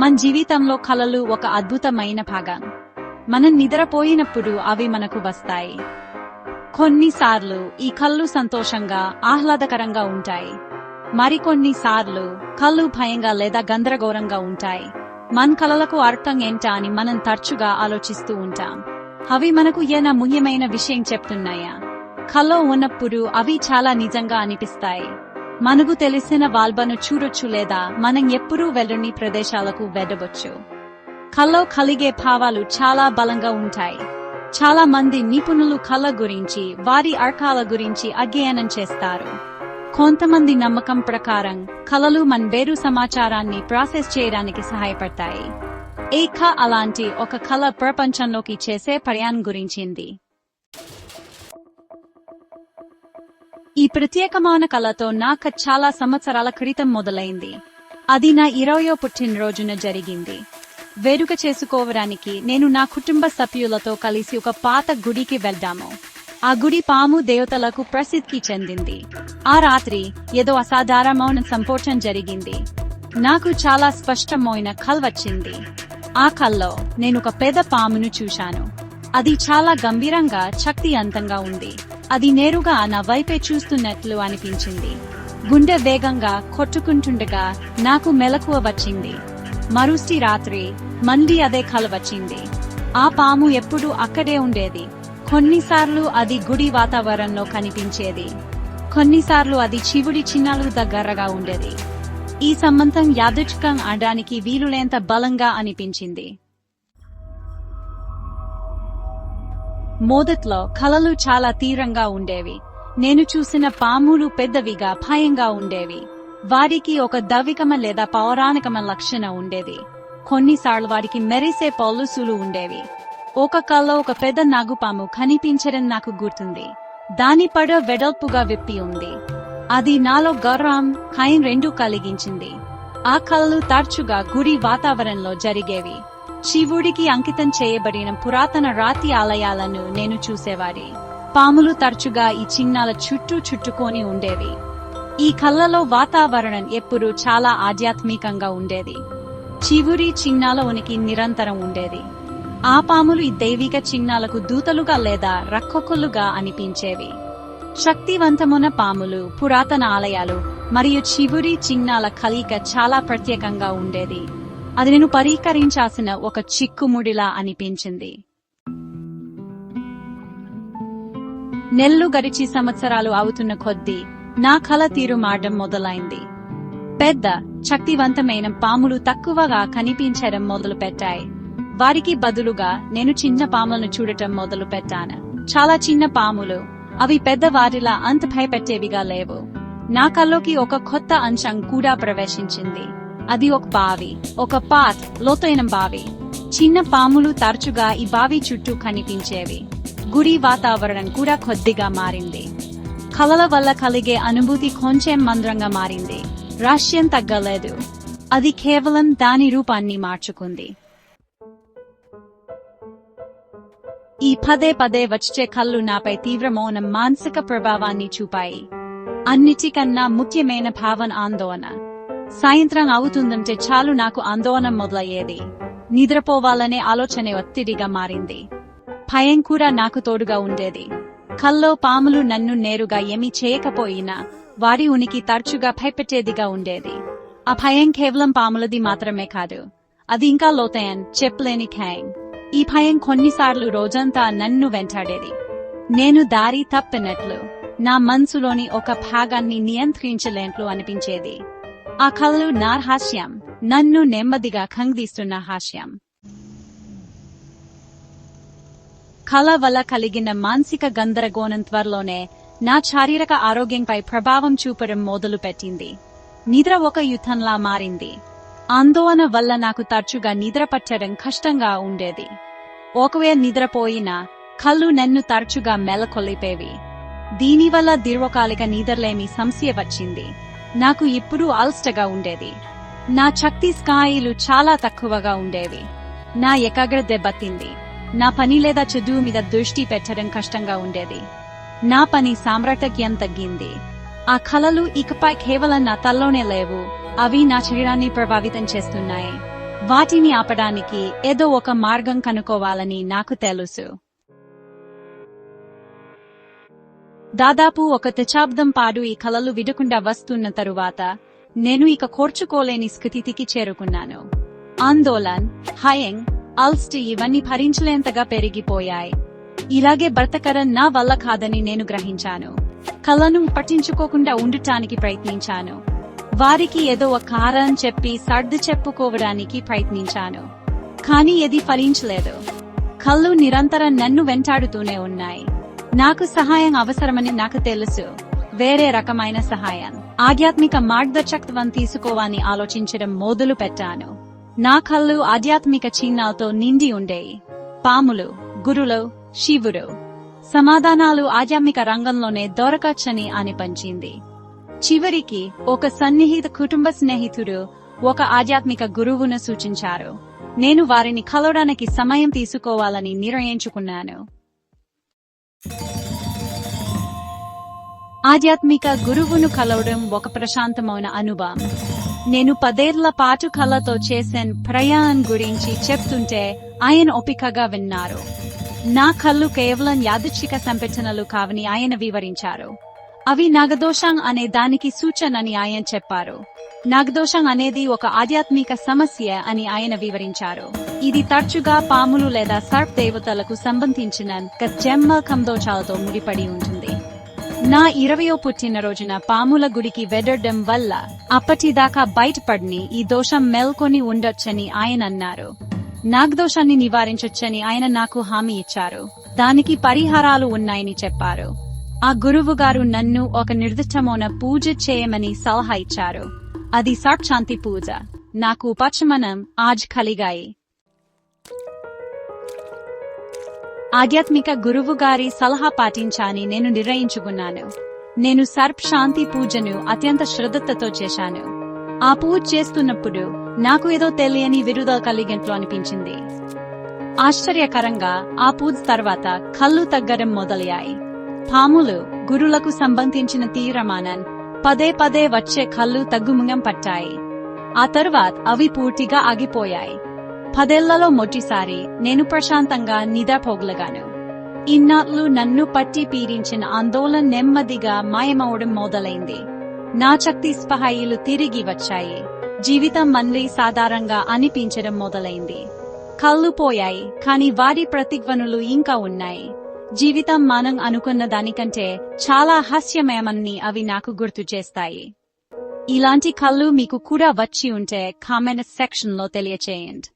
మన జీవితంలో కలలు ఒక అద్భుతమైన భాగం. మనం నిద్రపోయినప్పుడు అవి మనకు వస్తాయి. కొన్నిసార్లు ఈ కళ్ళు సంతోషంగా ఆహ్లాదకరంగా ఉంటాయి. మరికొన్నిసార్లు కళ్ళు భయంగా లేదా గందరగోళంగా ఉంటాయి. మన కళలకు అర్థం ఏంటా అని మనం తరచుగా ఆలోచిస్తూ ఉంటాం. అవి మనకు ఏనా ముఖ్యమైన విషయం చెప్తున్నాయా? కల్లో ఉన్నప్పుడు అవి చాలా నిజంగా అనిపిస్తాయి. మనకు తెలిసిన వాల్బను చూడొచ్చు లేదా మనం ఎప్పుడూ వెళ్ళని ప్రదేశాలకు వెళ్ళవచ్చు. కల్లో కలిగే భావాలు చాలా బలంగా ఉంటాయి. చాలా మంది నిపుణులు కళ గురించి వారి అర్థాల గురించి అధ్యయనం చేస్తారు. కొంతమంది నమ్మకం ప్రకారం కళలు మన వేరు సమాచారాన్ని ప్రాసెస్ చేయడానికి సహాయపడతాయి. ఏక అలాంటి ఒక కళ ప్రపంచంలోకి చేసే ప్రయాణం గురించింది. ఈ ప్రత్యేకమైన కళతో నాకు చాలా సంవత్సరాల క్రితం మొదలైంది. అది నా ఇరవయో పుట్టినరోజున జరిగింది. వేడుక చేసుకోవడానికి నేను నా కుటుంబ సభ్యులతో కలిసి ఒక పాత గుడికి వెళ్దాము. ఆ గుడి పాము దేవతలకు ప్రసిద్ధి చెందింది. ఆ రాత్రి ఏదో అసాధారణమైన సంపోషణ జరిగింది. నాకు చాలా స్పష్టమైన కల్ వచ్చింది. ఆ కల్లో నేను ఒక పెద్ద పామును చూశాను. అది చాలా గంభీరంగా శక్తివంతంగా ఉంది. అది నేరుగా నా వైపే చూస్తున్నట్లు అనిపించింది. గుండె వేగంగా కొట్టుకుంటుండగా నాకు మెలకువ వచ్చింది. మరుసటి రాత్రి మళ్ళీ అదే కల వచ్చింది. ఆ పాము ఎప్పుడూ అక్కడే ఉండేది. కొన్నిసార్లు అది గుడి వాతావరణంలో కనిపించేది. కొన్నిసార్లు అది చివుడి చిన్నాలు దగ్గరగా ఉండేది. ఈ సంబంధం యాదృచ్ఛికం అడడానికి వీలులేంత బలంగా అనిపించింది. మొదట్లో కలలు చాలా తీరంగా ఉండేవి. నేను చూసిన పాములు పెద్దవిగా భయంగా ఉండేవి. వారికి ఒక దవికమ లేదా పౌరాణికమ లక్షణం ఉండేది. కొన్నిసార్లు వారికి మెరిసే పౌలుసులు ఉండేవి. ఒక కల్లో ఒక పెద్ద నాగుపాము కనిపించడం నాకు గుర్తుంది. దాని పడ వెడల్పుగా విప్పి ఉంది. అది నాలో గౌరవం ఖైన్ రెండూ కలిగించింది. ఆ కళ్ళు తరచుగా గుడి వాతావరణంలో జరిగేవి. శివుడికి అంకితం చేయబడిన పురాతన రాతి ఆలయాలను నేను చూసేవారి పాములు తరచుగా ఈ చిహ్నాల చుట్టూ చుట్టుకొని ఉండేవి. ఈ కళ్ళలో వాతావరణం ఎప్పుడూ చాలా ఆధ్యాత్మికంగా ఉండేది. చివురి చిహ్నాల ఉనికి నిరంతరం ఉండేది. ఆ పాములు ఈ దైవిక చిహ్నాలకు దూతలుగా లేదా రక్కకులుగా అనిపించేవి. శక్తివంతమున పాములు పురాతన ఆలయాలు మరియు చివురి చిహ్నాల కలయిక చాలా ప్రత్యేకంగా ఉండేది. అది నేను పరికరించాల్సిన ఒక చిక్కుముడిలా అనిపించింది. నెల్లు గడిచి సంవత్సరాలు అవుతున్న కొద్దీ నా కల తీరు మారడం మొదలైంది. పెద్ద శక్తివంతమైన పాములు తక్కువగా కనిపించడం మొదలు పెట్టాయి వారికి బదులుగా నేను చిన్న పాములను చూడటం మొదలు పెట్టాను చాలా చిన్న పాములు అవి పెద్ద వారిలా అంత భయపెట్టేవిగా లేవు. నా కల్లోకి ఒక కొత్త అంశం కూడా ప్రవేశించింది. అది ఒక బావి ఒక పాత్ లోతైన బావి. చిన్న పాములు తరచుగా ఈ బావి చుట్టూ కనిపించేవి. గుడి వాతావరణం కూడా కొద్దిగా మారింది. కలల వల్ల కలిగే అనుభూతి కొంచెం మంద్రంగా మారింది. రహస్యం తగ్గలేదు. అది కేవలం దాని రూపాన్ని మార్చుకుంది. ఈ పదే పదే వచ్చే కళ్ళు నాపై తీవ్రమైన మానసిక ప్రభావాన్ని చూపాయి. అన్నిటికన్నా ముఖ్యమైన భావన ఆందోళన. సాయంత్రం అవుతుందంటే చాలు నాకు ఆందోళన మొదలయ్యేది. నిద్రపోవాలనే ఆలోచనే ఒత్తిడిగా మారింది. భయం కూడా నాకు తోడుగా ఉండేది. కల్లో పాములు నన్ను నేరుగా ఏమీ చేయకపోయినా వారి ఉనికి తరచుగా భయపెట్టేదిగా ఉండేది. ఆ భయం కేవలం పాములది మాత్రమే కాదు. అది ఇంకా లోతయన్ చెప్పలేని ఖాయం. ఈ భయం కొన్నిసార్లు రోజంతా నన్ను వెంటాడేది. నేను దారి తప్పినట్లు నా మనసులోని ఒక భాగాన్ని నియంత్రించలేంట్లు అనిపించేది. ఆ కళలు నా హాస్యం. నన్ను నెమ్మదిగా కంగిస్తున్న హాస్యం. కళ వల్ల కలిగిన మానసిక గందరగోళం త్వరలోనే నా శారీరక ఆరోగ్యంపై ప్రభావం చూపడం మొదలుపెట్టింది. నిద్ర ఒక యుద్ధంలా మారింది. ఆందోళన వల్ల నాకు తరచుగా నిద్ర పట్టడం కష్టంగా ఉండేది. ఒకవేళ నిద్రపోయినా కళ్ళు నన్ను తరచుగా మెలకొలిపేవి దీనివల్ల దీర్ఘకాలిక నిద్రలేమి సమస్య వచ్చింది. నాకు ఇప్పుడు అల్స్టగా ఉండేది. నా శక్తి స్థాయిలు చాలా తక్కువగా ఉండేవి. నా ఏకాగ్రత దెబ్బతింది. నా పని లేదా చదువు మీద దృష్టి పెట్టడం కష్టంగా ఉండేది. నా పని సామర్థ్యం తగ్గింది. ఆ కళలు ఇకపై కేవలం నా తల్లోనే లేవు. అవి నా శరీరాన్ని ప్రభావితం చేస్తున్నాయి. వాటిని ఆపడానికి ఏదో ఒక మార్గం కనుక్కోవాలని నాకు తెలుసు. దాదాపు ఒక దశాబ్దం పాటు ఈ కలలు విడకుండా వస్తున్న తరువాత నేను ఇక కోర్చుకోలేని స్థితికి చేరుకున్నాను. ఆందోళన్ హయంగ్ అల్స్ట్ ఇవన్నీ భరించలేంతగా పెరిగిపోయాయి. ఇలాగే భర్తకరం నా వల్ల కాదని నేను గ్రహించాను. కళను పట్టించుకోకుండా ఉండటానికి ప్రయత్నించాను. వారికి ఏదో ఒక కారణం చెప్పి సర్దు చెప్పుకోవడానికి ప్రయత్నించాను. కానీ ఏది ఫలించలేదు. కళ్ళు నిరంతరం నన్ను వెంటాడుతూనే ఉన్నాయి. నాకు సహాయం అవసరమని నాకు తెలుసు. వేరే రకమైన సహాయం. ఆధ్యాత్మిక మార్గదర్శకత్వం తీసుకోవాలని ఆలోచించడం మొదలు పెట్టాను. నా కళ్ళు ఆధ్యాత్మిక చిహ్నాలతో నిండి ఉండేవి పాములు గురులు శివుడు. సమాధానాలు ఆధ్యాత్మిక రంగంలోనే దొరకచ్చని అనిపించింది. చివరికి ఒక సన్నిహిత కుటుంబ స్నేహితుడు ఒక ఆధ్యాత్మిక గురువును సూచించారు. నేను వారిని కలవడానికి సమయం తీసుకోవాలని నిర్ణయించుకున్నాను. ఆధ్యాత్మిక గురువును కలవడం ఒక ప్రశాంతమైన అనుభవం. నేను పదేళ్ళ పాటు కళతో చేసిన ప్రయాణం గురించి చెప్తుంటే ఆయన ఓపికగా విన్నారు. నా కళ్ళు కేవలం యాదృచ్ఛిక సంపెచనలు కావని ఆయన వివరించారు. అవి నాగదోషం అనే దానికి సూచనని ఆయన చెప్పారు. నాగదోషం అనేది ఒక ఆధ్యాత్మిక సమస్య అని ఆయన వివరించారు. ఇది తరచుగా పాములు లేదా సర్ప్ దేవతలకు సంబంధించిన జన్మ కందోషాలతో ముడిపడి ఉంటుంది. నా ఇరవయో పుట్టినరోజున పాముల గుడికి వెడడం వల్ల అప్పటిదాకా బయటపడిని ఈ దోషం మేల్కొని ఉండొచ్చని ఆయన అన్నారు. నాగదోషాన్ని నివారించొచ్చని ఆయన నాకు హామీ ఇచ్చారు. దానికి పరిహారాలు ఉన్నాయని చెప్పారు. ఆ గురువు గారు నన్ను ఒక నిర్దిష్టమైన పూజ చేయమని సలహా ఇచ్చారు. అది శాంతి పూజ. నాకు ఉపశమనం ఆజ్ కలిగాయి ఆధ్యాత్మిక గురువు గారి సలహా పాటించాని నేను నిర్ణయించుకున్నాను. నేను సర్ప్ శాంతి పూజను అత్యంత శ్రద్ధతో చేశాను. ఆ పూజ చేస్తున్నప్పుడు నాకు ఏదో తెలియని విరుద కలిగినట్లు అనిపించింది. ఆశ్చర్యకరంగా ఆ పూజ తర్వాత కళ్ళు తగ్గడం మొదలయ్యాయి. పాములు గురులకు సంబంధించిన తీరమానన్ పదే పదే వచ్చే కళ్ళు తగ్గుముంగం పట్టాయి. ఆ తరువాత అవి పూర్తిగా ఆగిపోయాయి. పదేళ్ళలో మొదటిసారి నేను ప్రశాంతంగా నిద్రపోగలగాను ఇన్నాళ్ళు నన్ను పట్టి పీడించిన ఆందోళన నెమ్మదిగా మాయమవడం మొదలైంది. నా శక్తి స్పహాయిలు తిరిగి వచ్చాయి. జీవితం మళ్ళీ సాధారణంగా అనిపించడం మొదలైంది. కళ్ళు పోయాయి కాని వారి ప్రతిధ్వనులు ఇంకా ఉన్నాయి. జీవితం మనం అనుకున్న దానికంటే చాలా హాస్యమయమని అవి నాకు గుర్తు చేస్తాయి. ఇలాంటి కళ్ళు మీకు కూడా వచ్చి ఉంటే కామెంట్ సెక్షన్లో తెలియచేయండి.